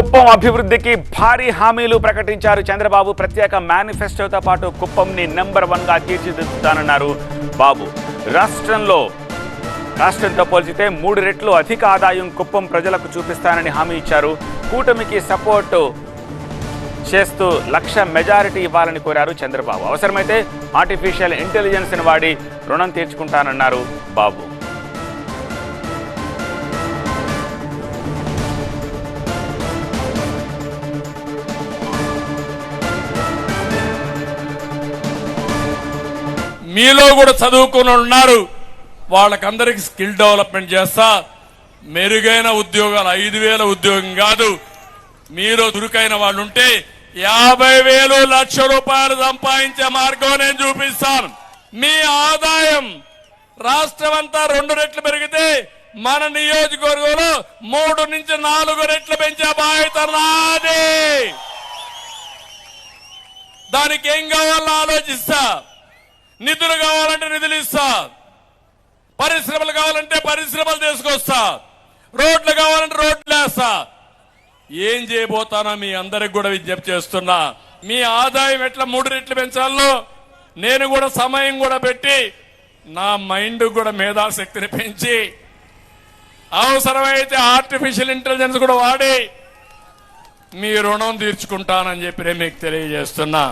కుప్పం అభివృద్ధికి భారీ హామీలు ప్రకటించారు చంద్రబాబు. ప్రత్యేక మేనిఫెస్టోతో పాటు కుప్పంని నెంబర్ వన్గా తీర్చిదిద్దుతానన్నారు బాబు. రాష్ట్రంలో రాష్ట్రంతో పోల్చితే మూడు రెట్లు అధిక ఆదాయం కుప్పం ప్రజలకు చూపిస్తానని హామీ ఇచ్చారు. కూటమికి సపోర్టు చేస్తూ లక్ష మెజారిటీ ఇవ్వాలని కోరారు చంద్రబాబు. అవసరమైతే ఆర్టిఫిషియల్ ఇంటెలిజెన్స్ని వాడి రుణం తీర్చుకుంటానన్నారు బాబు. మీలో కూడా చదువుకుని ఉన్నారు. వాళ్ళకందరికీ స్కిల్ డెవలప్మెంట్ చేస్తా. మెరుగైన ఉద్యోగాలు ఐదు వేల ఉద్యోగం కాదు. మీరు దురుకైన వాళ్ళు ఉంటే యాభై వేలు లక్ష రూపాయలు సంపాదించే మార్గం నేను చూపిస్తాను. మీ ఆదాయం రాష్ట్రం అంతా రెండు రెట్లు పెరిగితే మన నియోజకవర్గంలో మూడు నుంచి నాలుగు రెట్లు పెంచే బాధ్యత నాది. దానికి ఏం కావాలో ఆలోచిస్తా. నిధులు కావాలంటే నిధులు ఇస్తా. పరిశ్రమలు కావాలంటే పరిశ్రమలు తీసుకొస్తా. రోడ్లు కావాలంటే రోడ్లు వేస్తా. ఏం చేయబోతానో మీ అందరికి కూడా విజ్ఞప్తి చేస్తున్నా. మీ ఆదాయం ఎట్లా మూడు రెట్లు పెంచాలో నేను కూడా సమయం కూడా పెట్టి నా మైండ్ కూడా మేధాశక్తిని పెంచి అవసరమైతే ఆర్టిఫిషియల్ ఇంటెలిజెన్స్ కూడా వాడి మీ రుణం తీర్చుకుంటానని చెప్పి నేను మీకు తెలియజేస్తున్నా.